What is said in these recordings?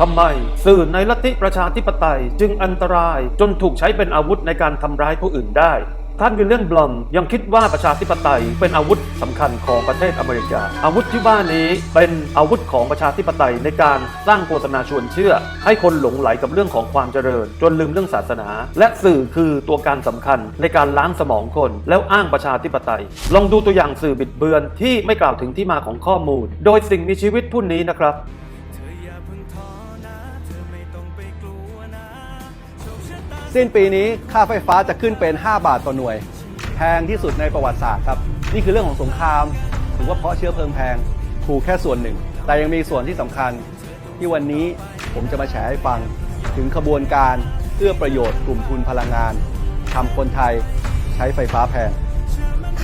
ทำไมสื่อในลัทธิประชาธิปไตยจึงอันตรายจนถูกใช้เป็นอาวุธในการทำร้ายผู้อื่นได้ ท่านวิลเลียมบลอมยังคิดว่าประชาธิปไตยเป็นอาวุธสำคัญของประเทศอเมริกา อาวุธที่ว่านี้เป็นอาวุธของประชาธิปไตยในการสร้างโฆษณาชวนเชื่อ ให้คนหลงไหลกับเรื่องของความเจริญ จนลืมเรื่องศาสนา และสื่อคือตัวการสำคัญในการล้างสมองคน แล้วอ้างประชาธิปไตย ลองดูตัวอย่างสื่อบิดเบือนที่ไม่กล่าวถึงที่มาของข้อมูล โดยสิ่งมีชีวิตผู้นี้นะครับ สิ้นปีนี้ค่าไฟฟ้าจะขึ้นเป็น 5 บาทต่อหน่วย แพงที่สุดในประวัติศาสตร์ครับ นี่คือเรื่องของสงครามถือว่าเพราะเชื้อเพลิงแพงถูกแค่ส่วนหนึ่ง แต่ยังมีส่วนที่สำคัญ ที่วันนี้ผมจะมาแชร์ให้ฟังถึงขบวนการเอื้อประโยชน์กลุ่มทุนพลังงานทำคนไทยใช้ไฟฟ้าแพง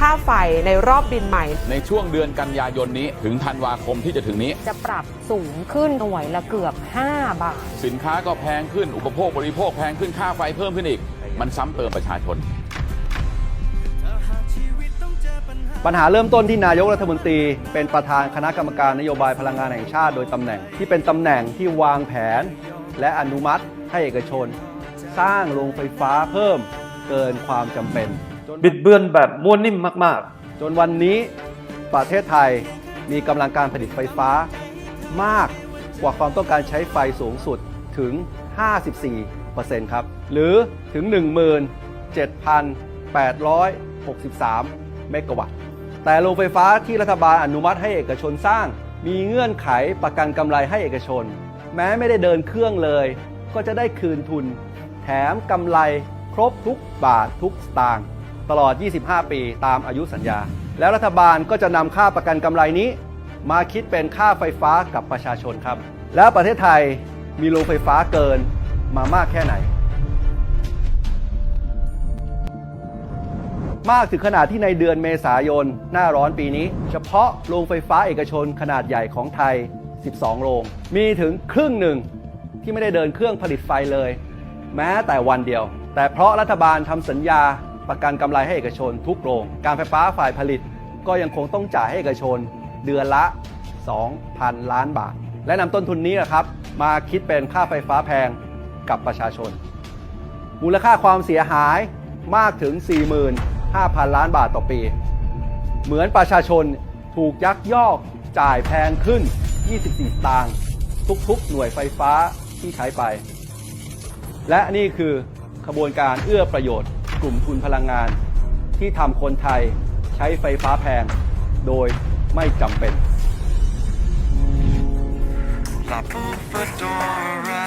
ค่าไฟในรอบบินใหม่ ในช่วงเดือนกันยายนนี้ถึงธันวาคมที่จะถึงนี้ จะปรับสูงขึ้นหน่วยละเกือบ 5 บาท สินค้าก็แพงขึ้นอุปโภคบริโภคแพงขึ้นค่าไฟเพิ่มขึ้นอีก มันซ้ำเติมประชาชน ปัญหาเริ่มต้นที่นายกรัฐมนตรี เป็นประธานคณะกรรมการนโยบายพลังงานแห่งชาติโดยตำแหน่ง ที่เป็นตำแหน่งที่วางแผน และอนุมัติให้เอกชน สร้างโรงไฟฟ้าเพิ่มเกินความจำเป็นจน บิดเบือนแบบม้วนนิ่มมาก ๆ จนวันนี้ประเทศไทยมีกำลังการผลิตไฟฟ้ามากกว่าความต้องการใช้ไฟสูงสุดถึง 54%ครับ หรือถึง 17,863 เมกะวัตต์ แต่โรงไฟฟ้าที่รัฐบาลอนุมัติให้เอกชนสร้าง มีเงื่อนไขประกันกำไรให้เอกชน แม้ไม่ได้เดินเครื่องเลย ก็จะได้คืนทุน แถมกำไรครบทุกบาททุกสตางค์ ตลอด 25 ปีตามอายุสัญญา แล้วรัฐบาลก็จะนำค่าประกันกำไรนี้ มาคิดเป็นค่าไฟฟ้ากับประชาชนครับ แล้วประเทศไทยมีโรงไฟฟ้าเกินมามากแค่ไหน มากถึงขนาดที่ในเดือนเมษายนหน้าร้อนปีนี้ เฉพาะโรงไฟฟ้าเอกชนขนาดใหญ่ของไทย 12 โรง มีถึงครึ่งหนึ่งที่ไม่ได้เดินเครื่องผลิตไฟเลย แม้แต่วันเดียว แต่เพราะรัฐบาลทำสัญญา ประกันกำไรให้เอกชนทุกโรง การไฟฟ้าฝ่ายผลิต ก็ยังคงต้องจ่ายให้เอกชน เดือนละ 2,000 ล้านบาท และนำต้นทุนนี้นะครับ มาคิดเป็นค่าไฟฟ้าแพงกับประชาชน มูลค่าความเสียหายมากถึง 45,000 ล้านบาทต่อปี เหมือนประชาชนถูกยักยอกจ่ายแพงขึ้น 24 สตางค์ทุกๆ หน่วยไฟฟ้าที่ใช้ไป และนี่คือขบวนการเอื้อประโยชน์ กลุ่มทุนพลังงาน ที่ทำคนไทยใช้ไฟฟ้าแพง โดยไม่จำเป็น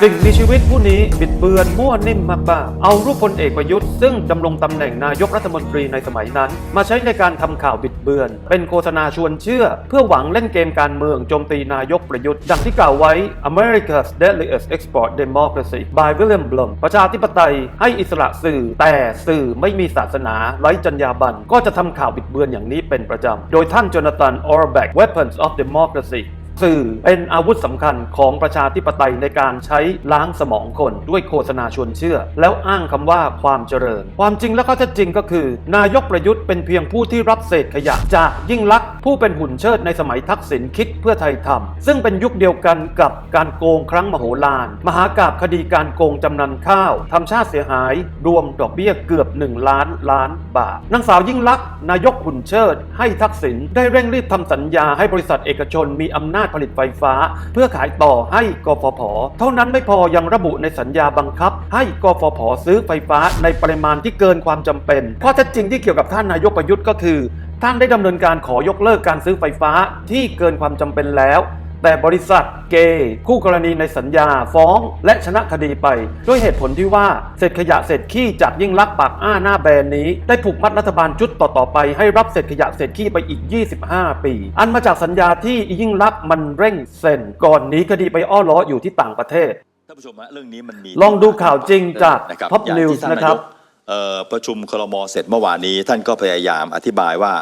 สิ่งมีชีวิตผู้นี้บิดเบือนมั่วนิ่มมากๆ เอารูปพลเอกประยุทธ์ซึ่งดำรงตำแหน่งนายกรัฐมนตรีในสมัยนั้น มาใช้ในการทำข่าวบิดเบือน เป็นโฆษณาชวนเชื่อ เพื่อหวังเล่นเกมการเมืองโจมตีนายกประยุทธ์ ดังที่กล่าวไว้ America's Deadliest Export Democracy by William Blum ประชาธิปไตยให้อิสระสื่อ แต่สื่อไม่มีศาสนาไร้จรรยาบรรณก็จะทำข่าวบิดเบือนอย่างนี้เป็นประจำ โดยท่านโจนาธานออร์แบก Weapons of Democracy สื่อเป็นอาวุธสำคัญของประชาธิปไตยในการใช้ล้างสมองคนด้วยโฆษณาชวนเชื่อ แล้วอ้างคำว่าความเจริญ ความจริงและข้อเท็จจริงก็คือ นายกประยุทธ์เป็นเพียงผู้ที่รับเศษขยะจากยิ่งลักษณ์ผู้เป็นหุ่นเชิดในสมัยทักษิณคิดเพื่อไทยทำซึ่งเป็นยุคเดียวกันกับการโกงครั้งมโหฬารมหากาบคดีการโกงจำนำข้าวทำชาติเสียหาย รวมดอกเบี้ยเกือบ 1 ล้านล้านบาทนางสาวยิ่งลักษณ์นายกหุ่นเชิด ให้ทักษิณได้เร่งรีบทำสัญญาให้บริษัทเอกชนมีอำนาจผลิตไฟฟ้า เพื่อขายต่อให้กฟผ เท่านั้นไม่พอยังระบุในสัญญาบังคับ ให้กฟผ ซื้อไฟฟ้าในปริมาณที่เกินความจำเป็นข้อเท็จจริงที่เกี่ยวกับท่านนายกประยุทธ์ก็คือ ท่านได้ดำเนินการขอยกเลิกการซื้อไฟฟ้าที่เกินความจำเป็นแล้ว แต่บริษัทเกย์คู่กรณีในสัญญาฟ้อง และชนะคดีไป ด้วยเหตุผลที่ว่าเศษขยะเศษขี้จากยิ่งลักษณ์ปากอ้าหน้าแบรนด์นี้ ได้ผูกมัดรัฐบาลชุดต่อๆไปให้รับเศษขยะเศษขี้ไปอีก 25 ปี อันมาจากสัญญาที่ยิ่งลักษณ์มันเร่งเซ็นก่อนหนี้คดีไปอ้อล้ออยู่ที่ต่างประเทศท่านผู้ชมฮะเรื่องนี้มันมีลองดูข่าวจริงจากนะครับ Top อย่าง News ที่ท่านนะครับายกเอ่อประชุมครมเสร็จเมื่อวานนี้ท่านก็พยายามอธิบายว่า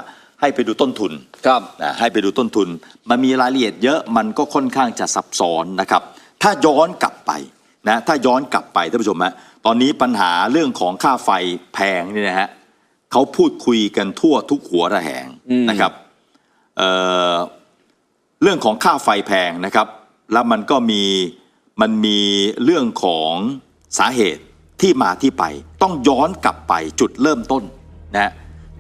ให้ไปดูต้นทุนครับนะให้ไปดูต้นทุน มันมีรายละเอียดเยอะมันก็ค่อนข้างจะซับซ้อนนะครับ ถ้าย้อนกลับไปนะถ้าย้อนกลับไปท่านผู้ชมฮะตอนนี้ปัญหาเรื่องของค่าไฟแพงเนี่ยนะฮะเขาพูดคุยกันทั่วทุกหัวระแหงอืมนะครับเอ่อเรื่องของค่าไฟแพงนะครับ แล้วมันก็มีมันมีเรื่องของสาเหตุที่มาที่ไป ต้องย้อนกลับไปจุดเริ่มต้นนะ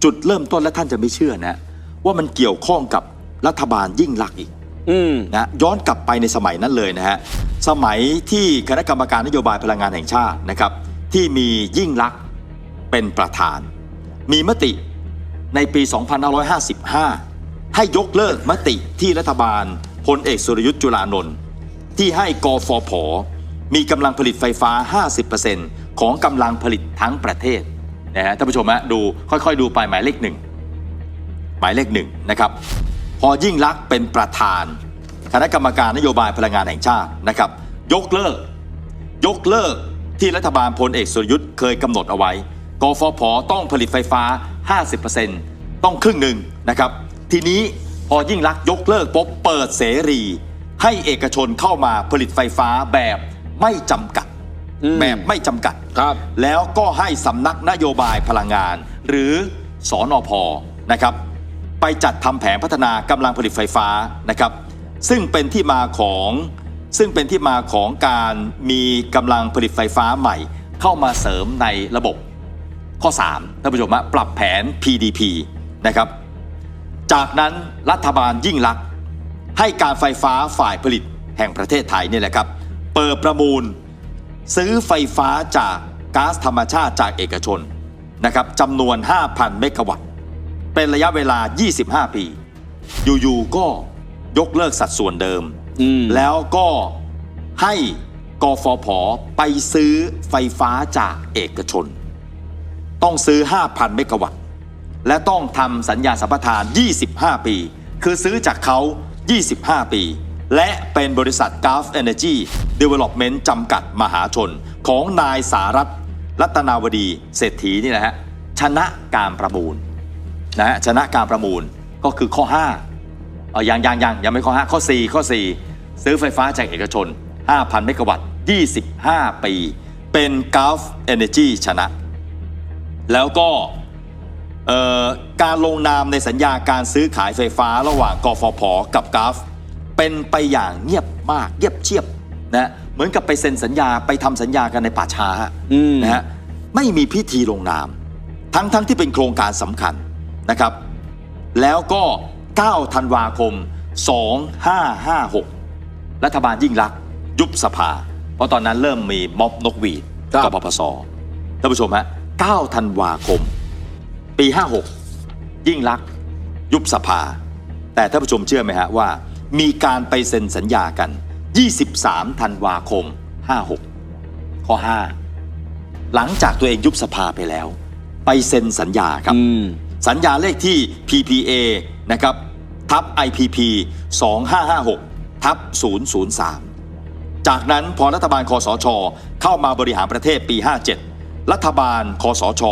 จุดเริ่มต้นและท่านจะไม่เชื่อนะ ว่ามันเกี่ยวข้องกับรัฐบาลยิ่งลักษณ์อีกอืมนะย้อนกลับไปในสมัยนั้นเลยนะฮะสมัยที่คณะกรรมการนโยบายพลังงานแห่งชาตินะครับ ที่มียิ่งลักษณ์เป็นประธาน มีมติในปี 2555 ให้ยกเลิกมติที่รัฐบาลพลเอกสุรยุทธ์จุลานนท์ที่ให้กฟผ มีกำลังผลิตไฟฟ้า 50%ของกำลังผลิตทั้งประเทศ นะฮะท่านผู้ชมฮะดูค่อยๆ ดูไปหมายเลขหนึ่งหมายเลขหนึ่งนะครับ พอยิ่งลักษณ์เป็นประธาน คณะกรรมการนโยบายพลังงานแห่งชาตินะครับ ยกเลิก ยกเลิกที่รัฐบาลพลเอกสุรยุทธ์เคยกำหนดเอาไว้กฟผต้องผลิตไฟฟ้า 50%ต้องครึ่งหนึ่งนะครับ ทีนี้พอยิ่งลักษณ์ยกเลิกปุ๊บเปิดเสรี ให้เอกชนเข้ามาผลิตไฟฟ้าแบบไม่จำกัด แบบไม่จำกัด ครับ แล้วก็ให้สำนักนโยบายพลังงาน หรือสอนอพนะครับ ไปจัดทำแผนพัฒนากำลังผลิตไฟฟ้านะครับ ซึ่งเป็นที่มาของซึ่งเป็นที่มาของการมีกำลังผลิตไฟฟ้าใหม่ เข้ามาเสริมในระบบข้อ3ท่านผู้ชมฮะปรับแผน PDP นะครับ จากนั้นรัฐบาลยิ่งลักษณ์ให้การไฟฟ้าฝ่ายผลิตแห่งประเทศไทยนี่แหละครับ เปิดประมูล ซื้อไฟฟ้าจากก๊าซธรรมชาติจากเอกชนนะครับจำนวน 5,000 เมกะวัตต์ เป็นระยะเวลา 25 ปี อยู่ๆก็ยกเลิกสัดส่วนเดิมอืมแล้วก็ให้กฟผไปซื้อไฟฟ้าจากเอกชน ต้องซื้อ 5,000 เมกะวัตต์ และต้องทำสัญญาสัมปทาน 25 ปี คือซื้อจากเขา 25 ปี และเป็นบริษัท Gulf Energy Development จำกัดมหาชน ของนายสารัตรัตนาวดีเศรษฐีนี่นะฮะชนะการประมูลนะฮะชนะการประมูลก็คือข้อ5เออยังยังยังยังไม่ข้อ 5 ข้อ 4 ข้อ 4 ซื้อไฟฟ้าจากเอกชน 5,000 เมกะวัตต์ 25 ปี เป็น Gulf Energy ชนะ แล้วก็การลงนามในสัญญาการซื้อขายไฟฟ้าระหว่างกฟผกับก f เป็นไปอย่างเงียบมากเงียบเชียบนะเหมือนกับไปเซ็นสัญญาไปทำสัญญากันในป่าช้าอืมนะฮะไม่มีพิธีลงนาม ทั้งทั้งที่เป็นโครงการสำคัญนะครับ แล้วก็ 9 ธันวาคม 2556 รัฐบาลยิ่งลักษณ์ยุบสภา เพราะตอนนั้นเริ่มมีม็อบนกหวีดครับกปปสท่านผู้ชมฮะ 9 ธันวาคม ปี 56 ยิ่งลักษณ์ยุบสภา แต่ท่านผู้ชมเชื่อไหมฮะว่า มีการไปเซ็นสัญญากัน 23 ธันวาคม 56 ข้อ 5 หลังจากตัวเองยุบสภาไปแล้ว ไปเซ็นสัญญาครับอืมสัญญาเลขที่ PPA นะครับทับ IPP 2556ทับ003 จากนั้นพอรัฐบาลคอสช เข้ามาบริหารประเทศปี 57 รัฐบาลคอสช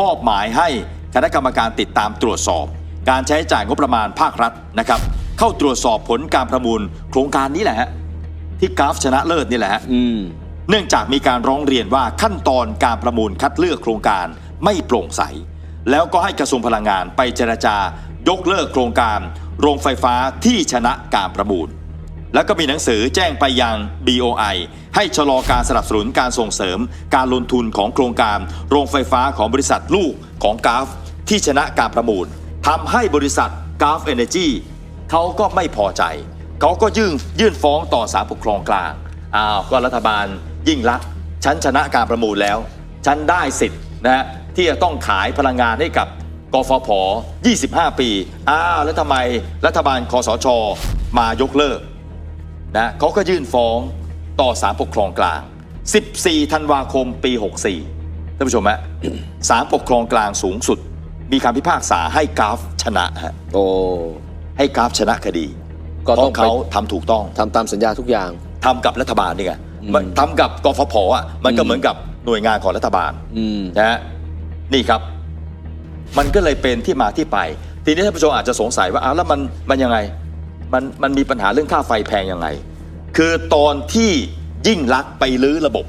มอบหมายให้คณะกรรมการติดตามตรวจสอบ การใช้จ่ายงบประมาณภาครัฐนะครับ เข้าตรวจสอบผลการประมูล โครงการนี้แหละฮะที่กราฟชนะเลิศนี่แหละฮะอืมเนื่องจากมีการร้องเรียนว่าขั้นตอนการประมูลคัดเลือกโครงการไม่โปร่งใส แล้วก็ให้กระทรวงพลังงานไปเจรจายกเลิกโครงการ โรงไฟฟ้าที่ชนะการประมูล แล้วก็มีหนังสือแจ้งไปยัง BOI ให้ชะลอการสนับสนุนการส่งเสริม การลงทุนของโครงการ โรงไฟฟ้าของบริษัทลูกของกาฟ ที่ชนะการประมูลทำให้บริษัทกาฟเอเนจี เขาก็ไม่พอใจ เขาก็ยื่นยื่นฟ้องต่อศาลปกครองกลางอ้าวก็รัฐบาลยิ่งรักฉันชนะการประมูลแล้ว ฉันได้สิทธิ์นะฮะที่จะต้องขายพลังงานให้กับกฟผ 25 ปี อ้าวแล้วทำไมรัฐบาลคอสช มายกเลิกนะเขาก็ยื่นฟ้องต่อศาลปกครองกลาง 14 ธันวาคมปี 64 ท่านผู้ชมฮะศาลปกครองกลางสูงสุด มีคำพิพากษาให้กราฟชนะฮะโอ้ ให้กราฟชนะคดีก็เพต้องราะไปเขาทำถูกต้องทำตามสัญญาทุกอย่างทำกับรัฐบาลนี่ไงอืมมันทำกับกฟผอะมันก็อืมเหมือนกับหน่วยงานของรัฐบาลอืมนะฮะนี่ครับ มันก็เลยเป็นที่มาที่ไป ทีนี้ท่านผู้ชมอาจจะสงสัยว่าอ้าวแล้วมันมันยังไงมันมันมีปัญหาเรื่องค่าไฟแพงยังไง คือตอนที่ยิ่งลักษณ์ไปลื้อระบบ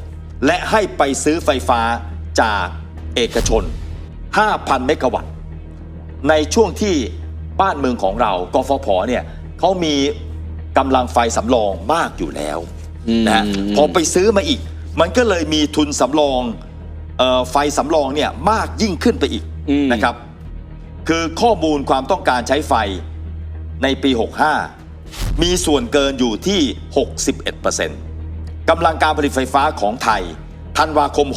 และให้ไปซื้อไฟฟ้าจากเอกชน 5,000 เมกะวัตต์ในช่วงที่ บ้านเมืองของเรากฟผเนี่ยเขามีกำลังไฟสำรองมากอยู่แล้วนะฮะพอไปซื้อมาอีก มันก็เลยมีทุนสำรองเอ่อไฟสำรองเนี่ยมากยิ่งขึ้นไปอีกนะครับ คือข้อมูลความต้องการใช้ไฟในปี 65 มีส่วนเกินอยู่ที่ 61%กำลังการผลิตไฟฟ้าของไทยธันวาคม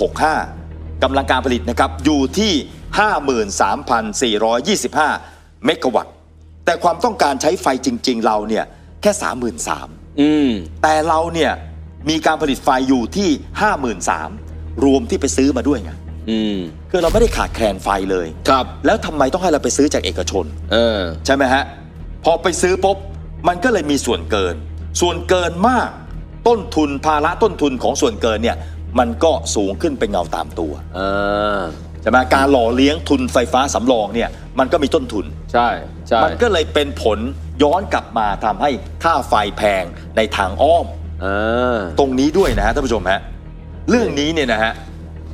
65กำลังการผลิตนะครับอยู่ที่ 53,425 เมกะวัตต์แต่ความต้องการใช้ไฟจริง ๆ เราเนี่ยแค่ 33,000อืมแต่เราเนี่ยมีการผลิตไฟอยู่ที่ 53,000รวมที่ไปซื้อมาด้วยไงอืมคือเราไม่ได้ขาดแคลนไฟเลย ครับ แล้วทำไมต้องให้เราไปซื้อจากเอกชน เออ ใช่ไหมฮะ พอไปซื้อปุ๊บมันก็เลยมีส่วนเกิน ส่วนเกินมาก ต้นทุนภาระต้นทุนของส่วนเกินเนี่ย มันก็สูงขึ้นเป็นเงาตามตัว เออใช่ไหมการหล่อเลี้ยงทุนไฟฟ้าสำรองเนี่ยมันก็มีต้นทุน ใช่ใช่มันก็เลยเป็นผลย้อนกลับมาทำให้ค่าไฟแพงในทางอ้อมเออตรงนี้ด้วยนะฮะท่านผู้ชมฮะเรื่องนี้เนี่ยนะฮะ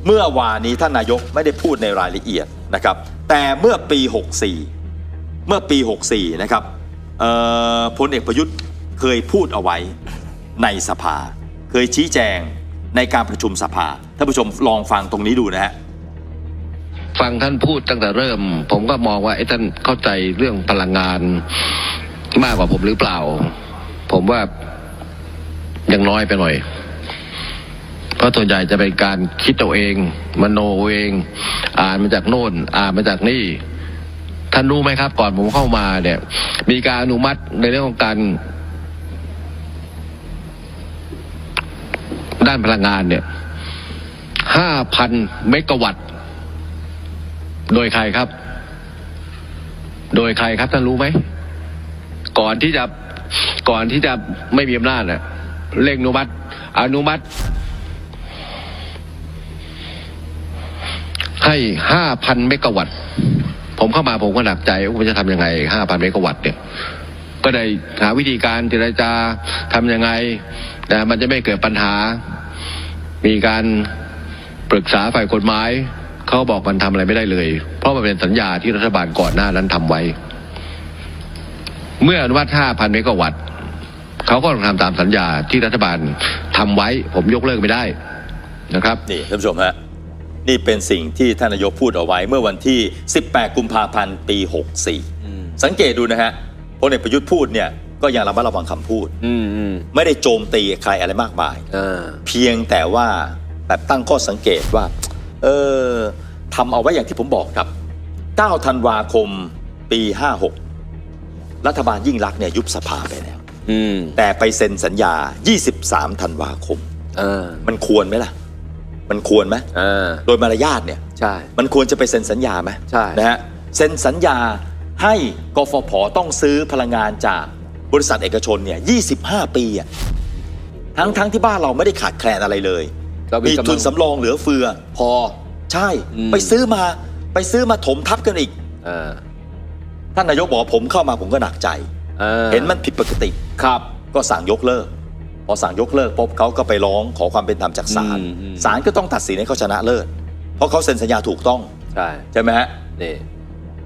เมื่อวานนี้ท่านนายกไม่ได้พูดในรายละเอียดนะครับ แต่เมื่อปี 64 เมื่อปี 64 นะครับเอ่อพลเอกประยุทธ์เคยพูดเอาไว้ในสภา เคยชี้แจงในการประชุมสภาท่านผู้ชมลองฟังตรงนี้ดูนะฮะ ฟังท่านพูดตั้งแต่เริ่ม ผมก็มองว่าไอ้ท่านเข้าใจเรื่องพลังงานมากกว่าผมหรือเปล่า ผมว่ายังน้อยไปหน่อย เพราะส่วนใหญ่จะเป็นการคิดเอาเอง มโนเอาเอง อ่านมาจากโน่น อ่านมาจากนี่ ท่านรู้ไหมครับ ก่อนผมเข้ามาเนี่ย มีการอนุมัติในเรื่องของการด้านพลังงานเนี่ยห้าพันเมกะวัตต์ โดยใครครับ โดยใครครับท่านรู้ไหม ก่อนที่จะก่อนที่จะไม่มีอำนาจน่ะเร่งอนุมัติ อนุมัติ ให้ห้าพันเมกะวัตต์ผมเข้ามาผมก็หนักใจว่าผมจะทำยังไงห้าพันเมกะวัตต์เนี่ยก็ได้หาวิธีการเจรจาทำยังไงนะมันจะไม่เกิดปัญหา มีการปรึกษาฝ่ายกฎหมาย เขาบอกมันทำอะไรไม่ได้เลย เพราะมันเป็นสัญญาที่รัฐบาลก่อนหน้านั้นทำไว้ เมื่ออนุมัติ5,000เมกะวัตต์เขาก็ต้องทำตามสัญญาที่รัฐบาลทำไว้ ผมยกเลิกไม่ได้นะครับนี่ท่านผู้ชมฮะนี่เป็นสิ่งที่ท่านนายกพูดเอาไว้เมื่อวันที่ 18 กุมภาพันธ์ปี 64 สังเกตดูนะฮะพลเอกประยุทธ์พูดเนี่ยก็ยังระมัดระวังคำพูดอืมอืมไม่ได้โจมตีใครอะไรมากมายเออเพียงแต่ว่าแบบตั้งข้อสังเกตว่า เออทำเอาไว้อย่างที่ผมบอกครับ 9 ธันวาคม ปี 56 รัฐบาลยิ่งรักษณ์เนี่ยยุบสภาไปแล้ว อืมแต่ไปเซ็นสัญญา 23 ธันวาคมเออมันควรไหมล่ะ มันควรไหมเออโดยมารยาทเนี่ย ใช่ มันควรจะไปเซ็นสัญญาไหมใช่ นะฮะเซ็นสัญญาให้กฟผต้องซื้อพลังงานจากบริษัทเอกชนเนี่ย25 ปีอะทั้งทั้งที่บ้านเราไม่ได้ขาดแคลนอะไรเลย ก็มีมีกำลังทุนสำรองเหลือเฟือ พอ ใช่ อืม ไปซื้อมาไปซื้อมาถมทับกันอีกเออท่านนายกบอกว่าผมเข้ามาผมก็หนักใจเออเห็นมันผิดปกติ ครับ ก็สั่งยกเลิก พอสั่งยกเลิกปุ๊บเขาก็ไปร้องขอความเป็นธรรมจากศาลอืมอืม ศาลก็ต้องตัดสินให้เขาชนะเลิศเพราะเขาเซ็นสัญญาถูกต้องใช่ ใช่ไหมฮะ นี่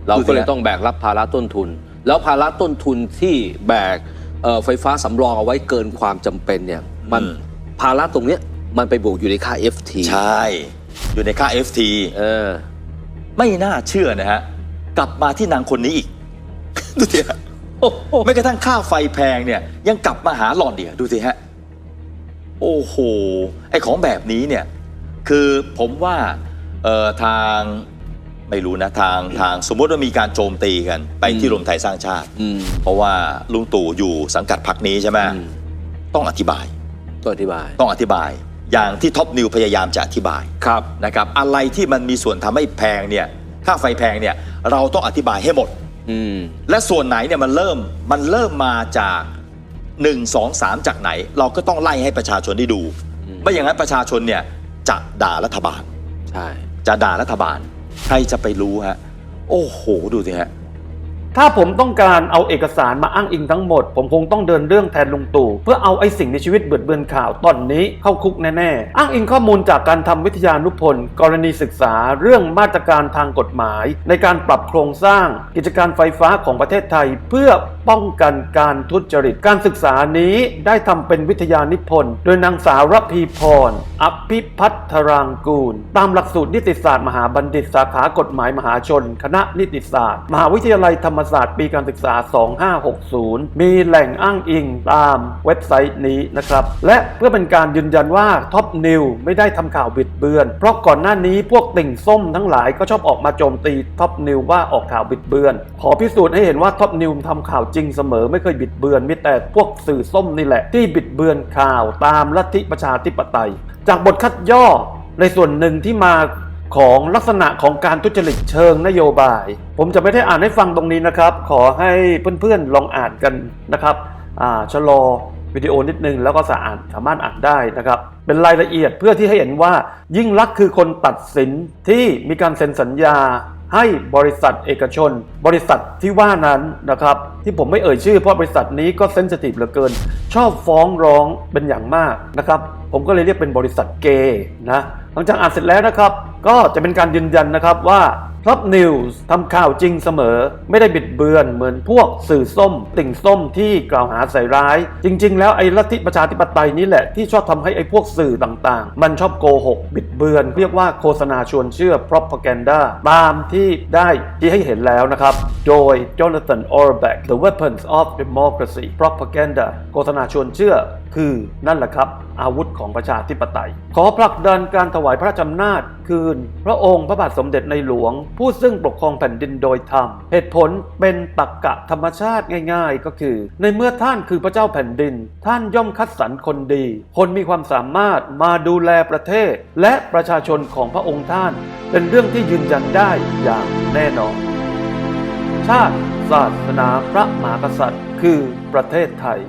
เราก็เลยต้องแบกรับภาระต้นทุน แล้วภาระต้นทุนที่แบกเอ่อไฟฟ้าสำรองเอาไว้เกินความจำเป็นเนี่ยมันอืม ภาระตรงเนี้ย มันไปบวกอยู่ในค่า FT ใช่ อยู่ในค่า FT เออ ไม่น่าเชื่อนะฮะ กลับมาที่นางคนนี้อีก ดูสิฮะไม่กระทั่งค่าไฟแพงเนี่ย ยังกลับมาหาหลอนเดียวดูสิฮะ โอ้โห ไอของแบบนี้เนี่ย คือผมว่าเอ่อทางไม่รู้นะทางทางสมมติว่ามีการโจมตีกัน ไปที่อืมรวมไทยสร้างชาติอืมเพราะว่าลุงตู่อยู่สังกัดพรรคนี้ใช่ไหมอืมต้องอธิบาย ต้องอธิบายต้องอธิบาย อย่างที่ท็อปนิวพยายามจะอธิบายครับนะครับอะไรที่มันมีส่วนทำให้แพงเนี่ยค่าไฟแพงเนี่ยเราต้องอธิบายให้หมดอืมและส่วนไหนเนี่ยมันเริ่มมันเริ่มมาจาก1 2 3 จากไหน เราก็ต้องไล่ให้ประชาชนได้ดูอืมไม่อย่างนั้นประชาชนเนี่ยจะด่ารัฐบาลใช่จะด่ารัฐบาล ใครจะไปรู้ฮะโอ้โหดูสิฮะ ถ้าผมต้องการเอาเอกสารมาอ้างอิงทั้งหมด ผมคงต้องเดินเรื่องแทนลุงตู่เพื่อเอาไอ้สิ่งในชีวิตเบิดเบือนข่าวตอนนี้เข้าคุกแน่ๆ อ้างอิงข้อมูลจากการทำวิทยานุพนธ์กรณีศึกษาเรื่องมาตรการทางกฎหมาย ในการปรับโครงสร้าง กิจการไฟฟ้าของประเทศไทย เพื่อป้องกันการทุจริต การศึกษานี้ได้ทำเป็นวิทยานิพนธ์โดยนางสาวรพีพร อภิพัฒรางกูล ตามหลักสูตรนิติศาสตร์มหาบัณฑิตสาขากฎหมายมหาชน คณะนิติศาสตร์ มหาวิทยาลัยธรรมศาสตร์ปีการศึกษา 2560 มีแหล่งอ้างอิงตามเว็บไซต์นี้นะครับ และเพื่อเป็นการยืนยันว่าท็อปนิวไม่ได้ทำข่าวบิดเบือน เพราะก่อนหน้านี้พวกติ่งส้มทั้งหลายก็ชอบออกมาโจมตีท็อปนิวว่าออกข่าวบิดเบือน ขอพิสูจน์ให้เห็นว่าท็อปนิวทำข่าวจริงเสมอไม่เคยบิดเบือนมีแต่พวกสื่อส้มนี่แหละ ที่บิดเบือนข่าวตามลัทธิประชาธิปไตย จากบทคัดย่อในส่วนหนึ่งที่มา ของลักษณะของการทุจริตเชิงนโยบาย ผมจะไม่ได้อ่านให้ฟังตรงนี้นะครับ ขอให้เพื่อนๆลองอ่านกันนะครับอ่าชะลอวิดีโอนิดนึงแล้วก็สาอ่านสามารถอ่านได้นะครับ เป็นรายละเอียดเพื่อที่ให้เห็นว่ายิ่งลักษณ์คือคนตัดสินที่มีการเซ็นสัญญาให้บริษัทเอกชน บริษัทที่ว่านั้นนะครับ ที่ผมไม่เอ่ยชื่อเพราะบริษัทนี้ก็เซนซิทีฟเหลือเกิน ชอบฟ้องร้องเป็นอย่างมากนะครับ ผมก็เลยเรียกเป็นบริษัทเกย์นะหลังจากอ่านเสร็จแล้วนะครับ ก็จะเป็นการยืนยันนะครับว่าท็อปนิวส์ทำข่าวจริงเสมอ ไม่ได้บิดเบือนเหมือนพวกสื่อส้ม ติ่งส้มที่กล่าวหาใส่ร้าย จริง ๆ แล้วไอ้ลัทธิประชาธิปไตยนี่แหละที่ชอบทำให้ไอ้พวกสื่อต่างๆ มันชอบโกหก บิดเบือน เรียกว่าโฆษณาชวนเชื่อ propaganda ตามที่ได้ที่ให้เห็นแล้วนะครับ โดย Jonathan Orbeck The Weapons of Democracy Propaganda โฆษณาชวนเชื่อ คือนั่นแหละครับ อาวุธของประชาธิปไตย ขอผลักดันการถวายพระราชอำนาจคืน พระองค์พระบาทสมเด็จในหลวง ผู้ซึ่งปกครองแผ่นดินโดยธรรม เหตุผลเป็นตรรกกะธรรมชาติง่าย ๆ ก็คือ ในเมื่อท่านคือพระเจ้าแผ่นดิน ท่านย่อมคัดสรรคนดี คนมีความสามารถมาดูแลประเทศ และประชาชนของพระองค์ท่าน เป็นเรื่องที่ยืนยันได้อย่างแน่นอน ชาติศาสนาพระมหากษัตริย์ คือประเทศไทย